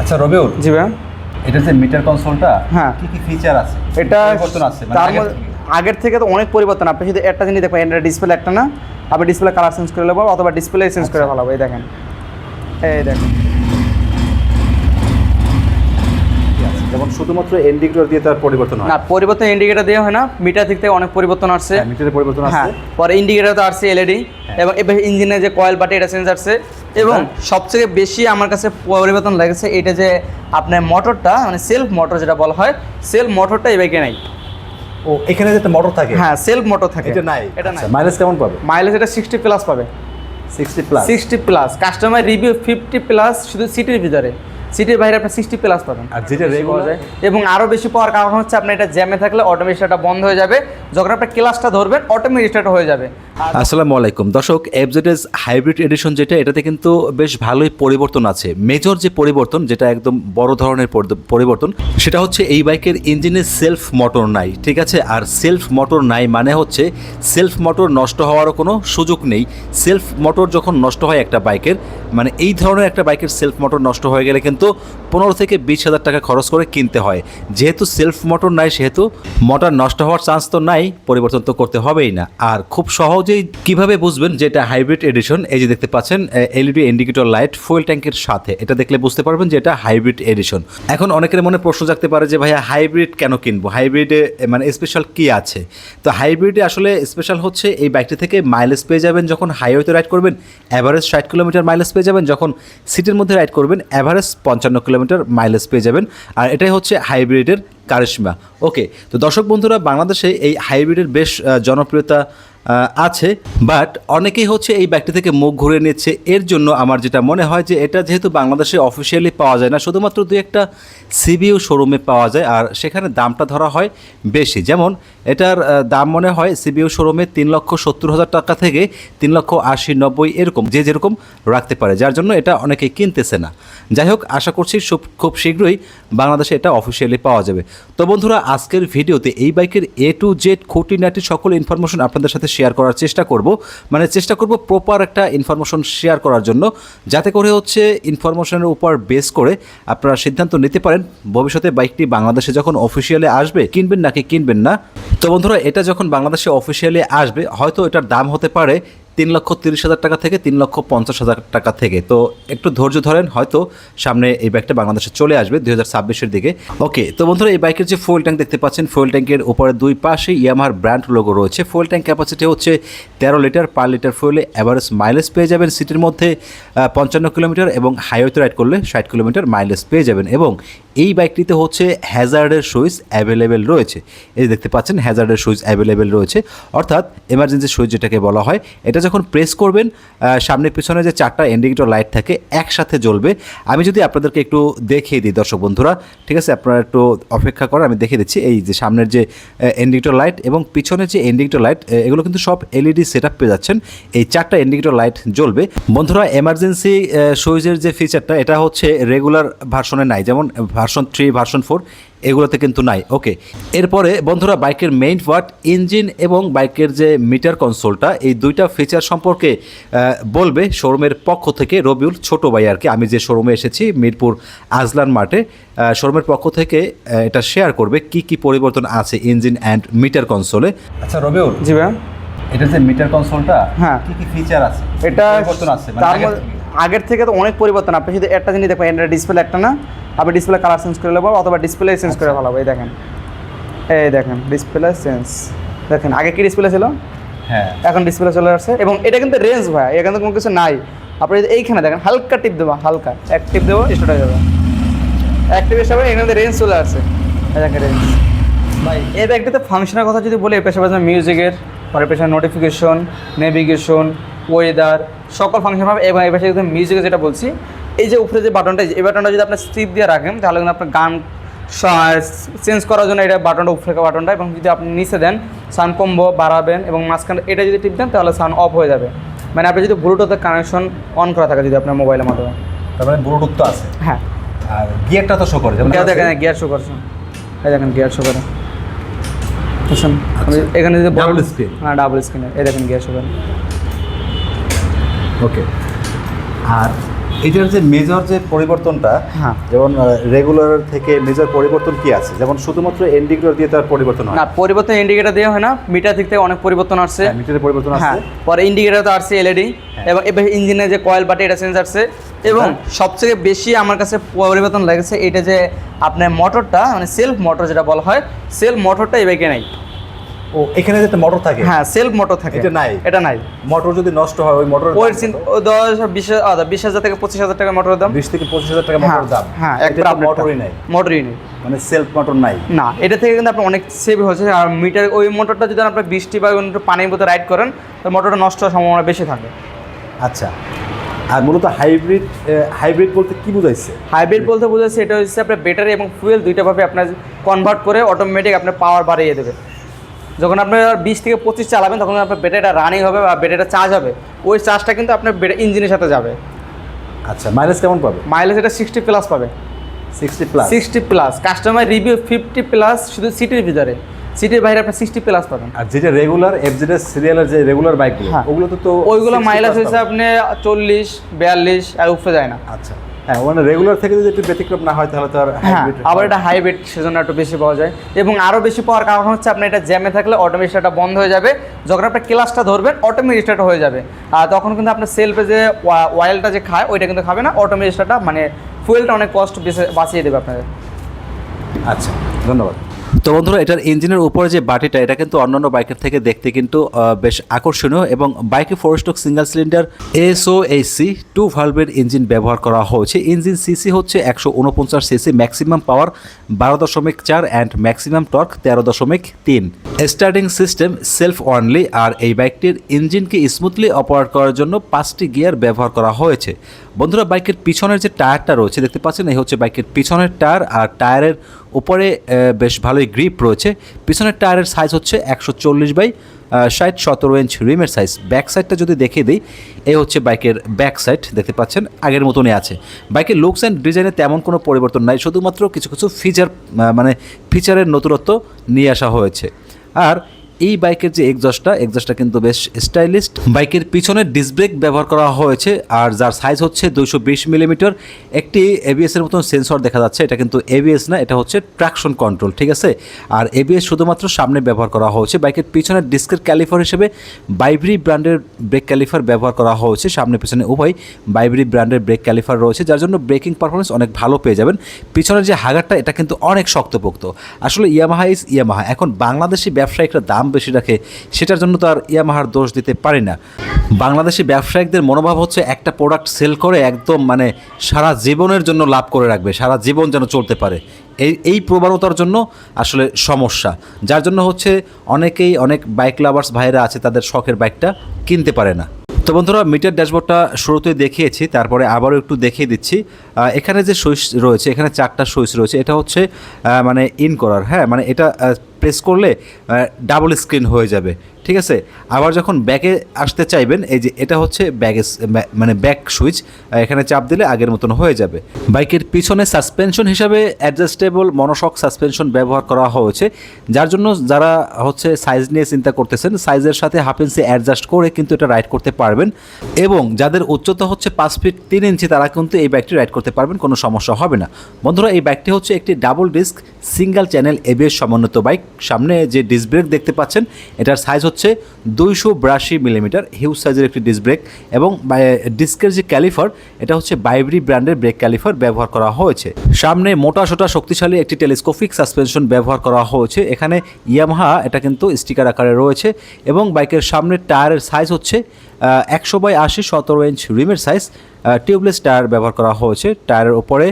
আচ্ছা রবিউল। জি ভাই এটা যে মিটার কনসোলটা হ্যাঁ। কি কি ফিচার আছে? এটা পরিবর্তন আছে? মানে তার আগের থেকে? আগের থেকে তো অনেক পরিবর্তন। আপনি শুধু একটা জিনিস দেখবেন এটা ডিসপ্লে একটা না। আপনি ডিসপ্লে কালার চেঞ্জ করে নেব অথবা ডিসপ্লে চেঞ্জ করে ফেলাবো এই দেখেন। এই দেখেন। যেমন শুধুমাত্র ইন্ডিকেটর দিয়ে তার পরিবর্তন হয়। না পরিবর্তন ইন্ডিকেটর দিয়ে হয় না মিটার দিক থেকে অনেক পরিবর্তন আসছে। হ্যাঁ, মিটারের পরিবর্তন হ্যাঁ পরে ইন্ডিকেটর তো আসছে এলইডি এবং এবার ইঞ্জিনের যে কয়েল বাটি এটা চেঞ্জ আসছে এবং সবথেকে বেশি আমার কাছে পরিবর্তন লেগেছে এটা যে আপনার মোটরটা মানে সেলফ মোটর যেটা বলা হয় সেলফ মোটরটা এই বাইকে নাই ও এখানে যে একটা মোটর থাকে? হ্যাঁ সেলফ মোটর থাকে। এটা নাই। এটা নাই। মাইলেজ কেমন পাবে? মাইলেজ এটা সিক্সটি প্লাস পাবে। 60 plus sixty plus customer review fifty plus শুধু সিটির ভিতরে। সিটির বাইরে আপনার সিক্সটি প্লাস পাবেন। আর যেটা রেগুলার যায়। এবং আরও বেশি পাওয়ার কারণ হচ্ছে আপনার এটা জ্যামে থাকলে অটোমেটিক বন্ধ হয়ে যাবে। যখন আপনার ক্লাসটা ধরবেন অটোমেটিক হয়ে যাবে। আসসালামু আলাইকুম। দর্শক এফজেডএস হাইব্রিড এডিশন যেটা, এটাতে কিন্তু বেশ ভালোই পরিবর্তন আছে। মেজর যে পরিবর্তন, যেটা একদম বড় ধরনের পরিবর্তন, সেটা হচ্ছে এই বাইকের ইঞ্জিনে সেলফ মোটর নাই, ঠিক আছে? আর সেলফ মোটর নাই মানে হচ্ছে, সেলফ মোটর নষ্ট হওয়ারও কোনো সুযোগ নেই। সেলফ মোটর যখন নষ্ট হয় একটা বাইকের মানে এই ধরনের একটা বাইকের সেলফ মোটর নষ্ট হয়ে গেলে কিন্তু পনেরো থেকে বিশ হাজার টাকা খরচ করে কিনতে হয়। যেহেতু সেলফ মোটর নাই, সেহেতু মোটর নষ্ট হওয়ার চান্স তো নাই, পরিবর্তন তো করতে হবেই না। আর খুব সহজেই কীভাবে বুঝবেন যে এটা হাইব্রিড এডিশন এই যে দেখতে পাচ্ছেন এলইডি ইন্ডিকেটর লাইট ফুয়েল ট্যাঙ্কের সাথে। এটা দেখলে বুঝতে পারবেন যে এটা হাইব্রিড এডিশন এখন অনেকের মনে প্রশ্ন জাগতে পারে যে, ভাইয়া হাইব্রিড কেন কিনবো? হাইব্রিডে মানে স্পেশাল কি আছে? তো হাইব্রিডে আসলে স্পেশাল হচ্ছে এই বাইকটি থেকে মাইলেজ পেয়ে যাবেন যখন হাইওয়েতে রাইড করবেন অ্যাভারেজ ষাট কিলোমিটার মাইলেজ পেয়ে যাবেন, যখন সিটির মধ্যে রাইড করবেন অ্যাভারেজ পঞ্চান্ন কিলোমিটার মাইলেজ পেয়ে যাবেন। আর এটাই হচ্ছে হাইব্রিডের কারিশমা। ওকে তো দর্শক বন্ধুরা, বাংলাদেশে এই হাইব্রিডের বেশ জনপ্রিয়তা আছে বাট অনেকেই হচ্ছে এই ব্যাগটি থেকে মুখ ঘুরে নিচ্ছে। এর জন্য আমার যেটা মনে হয় যে এটা যেহেতু বাংলাদেশে অফিসিয়ালি পাওয়া যায় না, শুধুমাত্র দু একটা সিবিউ শোরুমে পাওয়া যায়, আর সেখানে দামটা ধরা হয় বেশি। যেমন, এটার দাম মনে হয় সিবিইউ শোরুমে তিন লক্ষ সত্তর হাজার টাকা থেকে তিন লক্ষ আশি নব্বই এরকম, যে যেরকম রাখতে পারে, যার জন্য এটা অনেকেই কিনতেছে না। যাই হোক, আশা করছি খুব শীঘ্রই বাংলাদেশে এটা অফিসিয়ালি পাওয়া যাবে। তো বন্ধুরা, আজকের ভিডিওতে এই বাইকের এ টু জেড খুঁটিনাটি সকল ইনফরমেশন আপনাদের সাথে শেয়ার করার চেষ্টা করব। মানে চেষ্টা করব প্রপার একটা ইনফরমেশন শেয়ার করার জন্য। যাতে করে হচ্ছে ইনফরমেশনের উপর বেস করে আপনারা সিদ্ধান্ত নিতে পারেন। ভবিষ্যতে বাইকটি বাংলাদেশে যখন অফিসিয়ালি আসবে, কিনবেন নাকি কিনবেন না। তো বন্ধুরা, এটা যখন বাংলাদেশে অফিসিয়ালি আসবে, হয়তো এটার দাম হতে পারে তিন লক্ষ তিরিশ হাজার টাকা থেকে তিন লক্ষ পঞ্চাশ হাজার টাকা থেকে। তো একটু ধৈর্য ধরেন, হয়তো সামনে এই বাইকটা বাংলাদেশে চলে আসবে দুই হাজার ছাব্বিশের দিকে। ওকে তো বন্ধুরা এই বাইকের যে ফুয়েল ট্যাঙ্ক দেখতে পাচ্ছেন ফুয়েল ট্যাঙ্কের উপরে দুই পাশে ইয়ামাহার ব্র্যান্ড লোগো রয়েছে। ফুয়েল ট্যাঙ্ক ক্যাপাসিটি হচ্ছে তেরো লিটার পার লিটার ফুয়েলে অ্যাভারেজ মাইলেজ পেয়ে যাবেন সিটির মধ্যে পঞ্চান্ন কিলোমিটার এবং হাইওয়েতে রাইড করলে ষাট কিলোমিটার মাইলেজ পেয়ে যাবেন। এবং এই বাইকটিতে হচ্ছে হ্যাজার্ডের সুইচ অ্যাভেলেবেল রয়েছে। এই দেখতে পাচ্ছেন হ্যাজার্ডের সুইচ অ্যাভেলেবেল রয়েছে। অর্থাৎ এমার্জেন্সি সুইচ যেটাকে বলা হয়, এটা যখন প্রেস করবেন সামনে পিছনে যে চারটা ইন্ডিকেটর লাইট থাকে, একসাথে জ্বলবে। আমি যদি আপনাদেরকে একটু দেখিয়ে দিই, দর্শক বন্ধুরা, ঠিক আছে? আপনারা একটু অপেক্ষা করেন, আমি দেখিয়ে দিচ্ছি। এই যে সামনের যে ইন্ডিকেটর লাইট এবং পিছনের যে ইন্ডিকেটর লাইট এগুলো কিন্তু সব এলইডি সেট আপ পেয়ে যাচ্ছেন। এই চারটা ইন্ডিকেটর লাইট জ্বলবে। বন্ধুরা এমার্জেন্সি সুইচের যে ফিচারটা এটা হচ্ছে রেগুলার ভার্সনে নাই। যেমন ভার্সন থ্রি ভার্সন ফোর এগুলোতে কিন্তু নাই। ওকে এরপরে বন্ধুরা বাইকের মেইন পার্ট ইঞ্জিন এবং বাইকের যে মিটার কনসোলটা এই দুইটা ফিচার সম্পর্কে বলবে শোরুমের পক্ষ থেকে রবিউল ছোট ভাই আর কি। আমি যে শোরুমে এসেছি মিরপুর আজলান মাঠে শোরুমের পক্ষ থেকে এটা শেয়ার করবে কি কি পরিবর্তন আছে ইঞ্জিন অ্যান্ড মিটার কনসোলে আচ্ছা রবিউল জি ভাই এটা যে মিটার কনসোলটা হ্যাঁ। কি কি ফিচার আছে? এটা পরিবর্তন আছে মানে আগের থেকে? তো অনেক পরিবর্তন। আপনি শুধু একটা জিনিস দেখবেন এটা ডিসপ্লে একটা না আপনি ডিসপ্লে কালার চেঞ্জ করে নেব অথবা ডিসপ্লে চেঞ্জ করে ফেলাবো এই দেখেন এই দেখেন ডিসপ্লে চেঞ্জ দেখেন আগে কি ডিসপ্লে ছিল? হ্যাঁ। এখন ডিসপ্লে চলে আসছে এবং এটা কিন্তু রেঞ্জ ভাই এখানে তো কোনো কিছু নাই। আপনি যদি এইখানে দেখেন হালকা টিপ দেবো হালকা। এক টিপ দেবো স্টার্ট হয়ে যাবে এক টিপ হিসাবে এখানে রেঞ্জ চলে আসছে। এই দেখেন রেঞ্জ ভাই এই ব্যাগটিতে ফাংশনের কথা যদি বলি এর পাশাপাশি মিউজিকের পরে পেছনে নোটিফিকেশন নেভিগেশন ওয়েদার সকল ফাংশন পাবে এবং এর পাশে যদি মিউজিকের যেটা বলছি এই যে উপরে যে বাটনটা এই বাটনটা যদি আপনি স্টিপ দিয়ে রাখেন তাহলে কিন্তু আপনার গান চেঞ্জ করার জন্য এটা বাটনটা উপরে বাটনটা এবং যদি আপনি নিচে দেন সাউন্ড কম্বো বাড়াবেন এবং মাঝখানে এটা যদি টিপ দেন তাহলে সাউন্ড অফ হয়ে যাবে। মানে আপনি যদি ব্লুটুথের কানেকশন অন করা থাকে যদি আপনার মোবাইলের মাধ্যমে। তার মানে ব্লুটুথ তো আছে। হ্যাঁ। আর গিয়ারটা তো শো করে দেখেন গিয়ার শো করছে এই দেখেন গিয়ার শো করে এখানে যদি Double screen? হ্যাঁ ডাবল স্ক্রিনের এই দেখেন গিয়ার শো করে ওকে। আর এটার যে মেজর যে পরিবর্তনটা হ্যাঁ। যেমন রেগুলার থেকে মেজর পরিবর্তন কি আছে? যেমন শুধুমাত্র ইন্ডিকেটর দিয়ে তার পরিবর্তন হয়। না পরিবর্তন ইন্ডিকেটার দেওয়া হয় না মিটার দিক থেকে অনেক পরিবর্তন আসছে। হ্যাঁ, মিটারে পরিবর্তন হ্যাঁ আছে পরে ইন্ডিকেটার তো আসছে এলইডি এবং এবার ইঞ্জিনের যে কয়েল বাটে এটা চেঞ্জ আসছে। এবং হ্যাঁ। সবথেকে বেশি আমার কাছে পরিবর্তন লেগেছে এটা যে আপনার মোটরটা মানে সেলফ মোটর যেটা বলা হয় সেলফ মোটরটা এই বাইকে নাই। ও এখানে যে মোটর থাকে? হ্যাঁ সেলফ মোটর থাকে। এটা নাই? এটা নাই। মোটর যদি নষ্ট হয় ওই মোটর ওই দশ বিশ বিশ হাজার থেকে পঁচিশ হাজার টাকা মোটরের দাম। বিশ থেকে পঁচিশ হাজার টাকা হ্যাঁ মোটর দাম। হ্যাঁ একবার তো আপডেটটা। মোটরই নাই। মোটরই নেই। মানে সেলফ মোটর নাই। না এটা থেকে কিন্তু আপনার অনেক সেভ হয়েছে। আর মিটার ওই মোটরটা যদি আপনার বৃষ্টি বা পানির মতো রাইড করেন তো মোটরটা নষ্ট হওয়ার সম্ভাবনা বেশি থাকে। আচ্ছা। আর মূলত হাইব্রিড হাইব্রিড বলতে কি বুঝাইছে? হাইব্রিড বলতে বোঝাচ্ছে এটা হচ্ছে আপনার ব্যাটারি এবং ফুয়েল দুইটাভাবে আপনার কনভার্ট করে অটোমেটিক আপনার পাওয়ার বাড়িয়ে দেবে। যখন আপনার বিশ থেকে পঁচিশ চালাবেন তখন আপনার ব্যাটারিটা রানিং হবে বা ব্যাটারিটা চার্জ হবে। ওই চার্জটা কিন্তু আপনার ইঞ্জিনের সাথে যাবে। আচ্ছা মাইলেজ কেমন পাবে? মাইলেজ এটা সিক্সটি প্লাস পাবে। Sixty plus sixty plus customer review fifty plus শুধু সিটির ভিতরে। সিটির বাইরে আপনার সিক্সটি প্লাস পাবেন। আর যেটা রেগুলার এফজেডএস সিরিয়ালের যে রেগুলার বাইকগুলো হ্যাঁ। ওগুলো তো তো ওইগুলো মাইলেজ হয়েছে আপনি চল্লিশ বিয়াল্লিশ আর উপরে যায় না। আচ্ছা। হ্যাঁ মানে রেগুলার থেকে যদি একটু ব্যতিক্রম না হয় তাহলে তো আর হ্যাঁ আবার এটা হাইব্রিড সেজন্য একটু বেশি পাওয়া যায়। এবং আরও বেশি পাওয়ার কারণ হচ্ছে আপনার এটা জ্যামে থাকলে স্টার্টটা বন্ধ হয়ে যাবে। যখন আপনি ক্লাসটা ধরবেন অটোমেটিক হয়ে যাবে। আর তখন কিন্তু আপনার সেলফে যে অয়েলটা যে খায় ওইটা কিন্তু খাবে না। অটোমেটিক মানে ফুয়েলটা অনেক কষ্ট বেশি- বাঁচিয়ে দেবে আপনাদের আচ্ছা ধন্যবাদ। তো বন্ধুরা, এটার ইঞ্জিনের উপরে যে বাটিটা, এটা কিন্তু অন্যান্য বাইকের থেকে দেখতে কিন্তু বেশ আকর্ষণীয় এবং বাইকে four stroke single cylinder SO AC two ভালভের engine ব্যবহার করা হয়েছে। ইঞ্জিন সিসি হচ্ছে একশো উনপঞ্চাশ সিসি ম্যাক্সিমাম পাওয়ার বারো দশমিক চার অ্যান্ড ম্যাক্সিমাম টর্ক তেরো দশমিক তিন। স্টার্টিং সিস্টেম সেলফ অনলি আর এই বাইকটির ইঞ্জিনকে স্মুথলি অপারেট করার জন্য পাঁচটি গিয়ার ব্যবহার করা হয়েছে। বন্ধুরা, বাইকের পিছনের যে টায়ারটা রয়েছে, দেখতে পাচ্ছেন, এই হচ্ছে বাইকের পিছনের টায়ার, আর টায়ারের উপরে বেশ ভালোই গ্রিপ রয়েছে। পিছনের টায়ারের সাইজ হচ্ছে একশো চল্লিশ বাই ষাট সতেরো ইঞ্চ রিমের সাইজ ব্যাক সাইডটা যদি দেখিয়ে দিই, এই হচ্ছে বাইকের ব্যাক সাইড দেখতে পাচ্ছেন, আগের মতনই আছে। বাইকের লুকস অ্যান্ড ডিজাইনে তেমন কোনো পরিবর্তন নাই, শুধুমাত্র কিছু কিছু ফিচার মানে ফিচারের নতুনত্ব নিয়ে আসা হয়েছে। আর এই বাইকের যে এক্সজস্টটা এক্সজস্টটা কিন্তু বেশ স্টাইলিস্ট বাইকের পিছনে ডিস্ক ব্রেক ব্যবহার করা হয়েছে আর যার সাইজ হচ্ছে দুইশো বিশ মিলিমিটার একটি এবিএস এর মতন সেন্সর দেখা যাচ্ছে, এটা কিন্তু এবিএস না, এটা হচ্ছে ট্রাকশন কন্ট্রোল ঠিক আছে? আর এবিএস শুধুমাত্র সামনে ব্যবহার করা হয়েছে। বাইকের পিছনে ডিস্কের ক্যালিফার হিসেবে বাইব্রি ব্র্যান্ডের ব্রেক ক্যালিফার ব্যবহার করা হয়েছে। সামনে পিছনে উভয় বাইব্রি ব্র্যান্ডের ব্রেক ক্যালিফার রয়েছে, যার জন্য ব্রেকিং পারফরমেন্স অনেক ভালো পেয়ে যাবেন। পিছনের যে হাগারটা, এটা কিন্তু অনেক শক্তপোক্ত। আসলে ইয়ামাহা ইজ ইয়ামাহা এখন বাংলাদেশি ব্যবসায়িকরা দাম বেশি রাখে, সেটার জন্য তো আর ইয়ামাহার দোষ দিতে পারি না। বাংলাদেশি ব্যবসায়িকদের মনোভাব হচ্ছে একটা প্রোডাক্ট সেল করে একদম মানে সারা জীবনের জন্য লাভ করে রাখবে, সারা জীবন যেন চলতে পারে। এই এই প্রবণতার জন্য আসলে সমস্যা। যার জন্য হচ্ছে অনেকেই, অনেক বাইক লাভার্স ভাইরা আছে, তাদের শখের বাইকটা কিনতে পারে না। তো বন্ধুরা মিটার ড্যাশবোর্ডটা শুরুতে দেখিয়েছি, তারপরে আবারও একটু দেখিয়ে দিচ্ছি। এখানে যে সুইচ রয়েছে, এখানে চারটা সুইচ রয়েছে, এটা হচ্ছে মানে ইন করার হ্যাঁ মানে এটা প্রেস করলে ডাবল স্ক্রিন হয়ে যাবে। ঠিক আছে? আবার যখন ব্যাকে আসতে চাইবেন, এই যে এটা হচ্ছে ব্যাগে মানে ব্যাক সুইচ এখানে চাপ দিলে আগের মতন হয়ে যাবে। বাইকের পিছনে সাসপেনশন হিসাবে অ্যাডজাস্টেবল মনোশক সাসপেনশন ব্যবহার করা হয়েছে, যার জন্য যারা হচ্ছে সাইজ নিয়ে চিন্তা করতেছেন সাইজের সাথে হাফ ইঞ্চি অ্যাডজাস্ট করে কিন্তু এটা রাইড করতে পারবেন এবং যাদের উচ্চতা হচ্ছে পাঁচ ফিট তিন ইঞ্চি তারা কিন্তু এই বাইকটি রাইড করতে পারবেন, কোনো সমস্যা হবে না। বন্ধুরা, এই বাইকটি হচ্ছে একটি double disc single channel ABS সমন্বিত বাইক। সামনে যে ডিস্ক ব্রেক দেখতে পাচ্ছেন, এটার সাইজ হচ্ছে দুইশো বিরাশি মিলিমিটার হিউজ সাইজের একটি ডিস্ক ব্রেক এবং ডিস্কের যে ক্যালিফার এটা হচ্ছে বাইব্রি ব্র্যান্ডের ব্রেক ক্যালিফার ব্যবহার করা হয়েছে। সামনে মোটা সোটা শক্তিশালী একটি টেলিস্কোপিক সাসপেনশন ব্যবহার করা হয়েছে। এখানে ইয়ামাহা এটা কিন্তু স্টিকার আকারে রয়েছে এবং বাইকের সামনের টায়ারের সাইজ হচ্ছে একশো বাই আশি সতেরো ইঞ্চ রিমের সাইজ টিউবলেস টায়ার ব্যবহার করা হয়েছে। টায়ারের ওপরে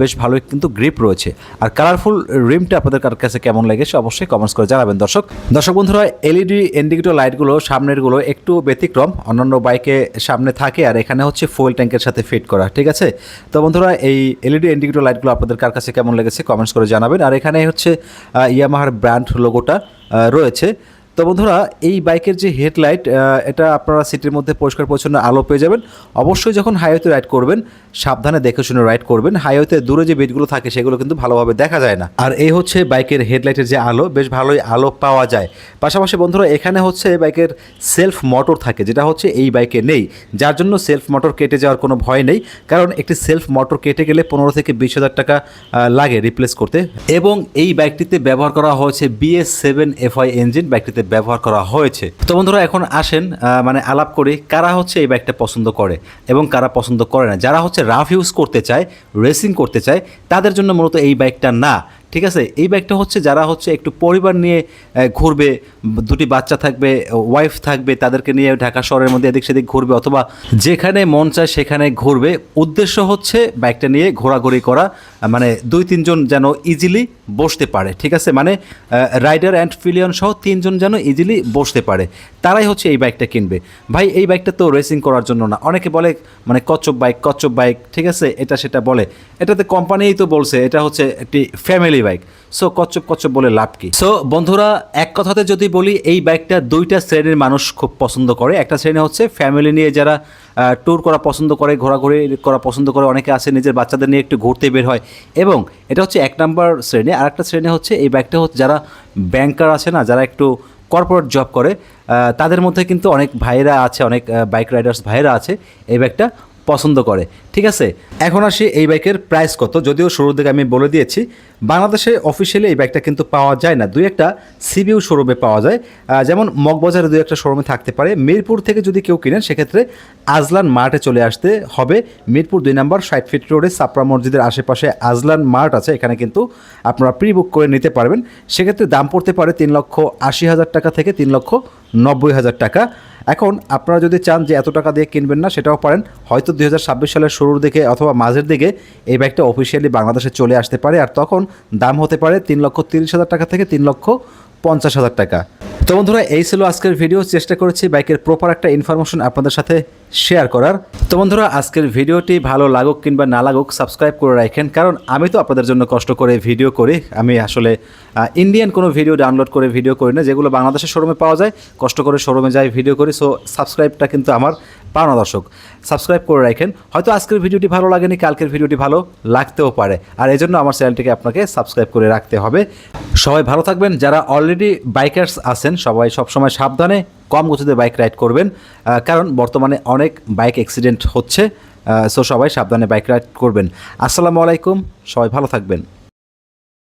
বেশ ভালোই কিন্তু গ্রিপ রয়েছে। আর কালারফুল রিমটা আপনাদের কার কাছে কেমন লেগেছে অবশ্যই কমেন্টস করে জানাবেন। দর্শক দর্শক বন্ধুরা এলইডি ইন্ডিকেটর লাইটগুলো সামনেরগুলো একটু ব্যতিক্রম। অন্যান্য বাইকে সামনে থাকে আর এখানে হচ্ছে ফুয়েল ট্যাঙ্কের সাথে ফিট করা, ঠিক আছে? তো বন্ধুরা, এই এলইডি ইন্ডিকেটর লাইটগুলো আপনাদের কার কাছে কেমন লেগেছে কমেন্টস করে জানাবেন। আর এখানে হচ্ছে ইয়ামাহার ব্র্যান্ড লোগোটা রয়েছে। তো বন্ধুরা, এই বাইকের যে হেডলাইট এটা আপনারা সিটির মধ্যে পরিষ্কার পরিচ্ছন্ন আলো পেয়ে যাবেন। অবশ্যই যখন হাইওয়েতে রাইড করবেন, সাবধানে দেখে শুনে রাইড করবেন। হাইওয়েতে দূরে যে বিটগুলো থাকে, সেগুলো কিন্তু ভালোভাবে দেখা যায় না। আর এই হচ্ছে বাইকের হেডলাইটের যে আলো, বেশ ভালোই আলো পাওয়া যায়। পাশাপাশি বন্ধুরা, এখানে হচ্ছে বাইকের সেলফ মোটর থাকে, যেটা হচ্ছে এই বাইকে নেই। যার জন্য সেলফ মোটর কেটে যাওয়ার কোনো ভয় নেই। কারণ একটি সেলফ মোটর কেটে গেলে পনেরো থেকে বিশ হাজার টাকা লাগে রিপ্লেস করতে। এবং এই বাইকটিতে ব্যবহার করা হয়েছে বিএস সেভেন এফআই ইঞ্জিন বাইকটিতে ব্যবহার করা হয়েছে। তো বন্ধুরা, এখন আসেন মানে আলাপ করি কারা হচ্ছে এই বাইকটা পছন্দ করে এবং কারা পছন্দ করে না। যারা হচ্ছে রাফ ইউজ করতে চায় রেসিং করতে চায়, তাদের জন্য মূলত এই বাইকটা না। ঠিক আছে? এই বাইকটা হচ্ছে যারা হচ্ছে একটু পরিবার নিয়ে ঘুরবে, দুটি বাচ্চা থাকবে ওয়াইফ থাকবে, তাদেরকে নিয়ে ঢাকা শহরের মধ্যে এদিক সেদিক ঘুরবে অথবা যেখানে মন চায় সেখানে ঘুরবে। উদ্দেশ্য হচ্ছে বাইকটা নিয়ে ঘোরাঘুরি করা মানে দুই তিনজন যেন ইজিলি বসতে পারে, ঠিক আছে? মানে রাইডার অ্যান্ড ফিলিয়ন সহ তিনজন যেন ইজিলি বসতে পারে। তারাই হচ্ছে এই বাইকটা কিনবে। ভাই, এই বাইকটা তো রেসিং করার জন্য না। অনেকে বলে মানে কচ্ছপ বাইক কচ্ছপ বাইক ঠিক আছে? এটা সেটা বলে। এটাতে কোম্পানিই তো বলছে, এটা হচ্ছে একটি ফ্যামিলি বাইক। সো কচ্ছপ কচ্ছপ বলে লাভ কি? সো বন্ধুরা, এক কথাতে যদি বলি, এই বাইকটা দুইটা শ্রেণির মানুষ খুব পছন্দ করে। একটা শ্রেণি হচ্ছে ফ্যামিলি নিয়ে যারা ট্যুর করা পছন্দ করে, ঘোরাঘুরি করা পছন্দ করে, অনেকে আসে নিজের বাচ্চাদের নিয়ে একটু ঘুরতে বের হয়। এবং এটা হচ্ছে এক নম্বর শ্রেণি। আর একটা শ্রেণি হচ্ছে এই বাইকটা হচ্ছে যারা ব্যাংকার আছে না, যারা একটু কর্পোরেট জব করে তাদের মধ্যে কিন্তু অনেক ভাইরা আছে, অনেক বাইক রাইডার্স ভাইরা আছে। এই বাইকটা পছন্দ করে। ঠিক আছে? এখন আসি এই বাইকের প্রাইস কত? যদিও শুরুর দিকে আমি বলে দিয়েছি, বাংলাদেশে অফিসিয়ালি এই বাইকটা কিন্তু পাওয়া যায় না। দুই একটা সিবিউ শোরুমে পাওয়া যায়। যেমন মগবাজারে দুই একটা শোরুমে থাকতে পারে। মিরপুর থেকে যদি কেউ কিনেন, সেক্ষেত্রে আজলান মার্টে চলে আসতে হবে। মিরপুর দুই নম্বর, ষাট ফিট রোডে সাপরা মসজিদের আশেপাশে আজলান মার্ট আছে। এখানে কিন্তু আপনারা প্রি বুক করে নিতে পারবেন। সেক্ষেত্রে দাম পড়তে পারে তিন লক্ষ আশি হাজার টাকা থেকে তিন লক্ষ নব্বই হাজার টাকা। এখন আপনারা যদি চান যে এত টাকা দিয়ে কিনবেন না, সেটাও পারেন। হয়তো দুই হাজার ছাব্বিশ সালের শুরুর দিকে অথবা মাঝের দিকে এই ব্যাগটা অফিসিয়ালি বাংলাদেশে চলে আসতে পারে, আর তখন দাম হতে পারে তিন লক্ষ তিরিশ হাজার টাকা থেকে তিন লক্ষ পঞ্চাশ হাজার টাকা। তো বন্ধুরা, এই ছিল আজকের ভিডিও। চেষ্টা করেছি বাইকের প্রপার একটা ইনফরমেশন আপনাদের সাথে শেয়ার করার। তো বন্ধুরা, আজকের ভিডিওটি ভালো লাগুক কিংবা না লাগুক সাবস্ক্রাইব করে রাখেন। কারণ আমি তো আপনাদের জন্য কষ্ট করে ভিডিও করি। আমি আসলে ইন্ডিয়ান কোনো ভিডিও ডাউনলোড করে ভিডিও করি না, যেগুলো বাংলাদেশের শোরুমে পাওয়া যায়। কষ্ট করে শোরুমে যাই ভিডিও করি। সো সাবস্ক্রাইবটা কিন্তু আমার পাওনা দর্শক সাবস্ক্রাইব করে রাখেন। হয়তো আজকের ভিডিওটি ভালো লাগেনি, কালকের ভিডিওটি ভালো লাগতেও পারে। আর এই জন্য আমার চ্যানেলটিকে আপনাকে সাবস্ক্রাইব করে রাখতে হবে। সবাই ভালো থাকবেন। যারা অলরেডি বাইকার্স আছেন, সবাই সবসময় সাবধানে কম গতিতে বাইক রাইড করবেন কারণ বর্তমানে অনেক বাইক অ্যাক্সিডেন্ট হচ্ছে সো সবাই সাবধানে বাইক রাইড করবেন। আসসালামু আলাইকুম। সবাই ভালো থাকবেন।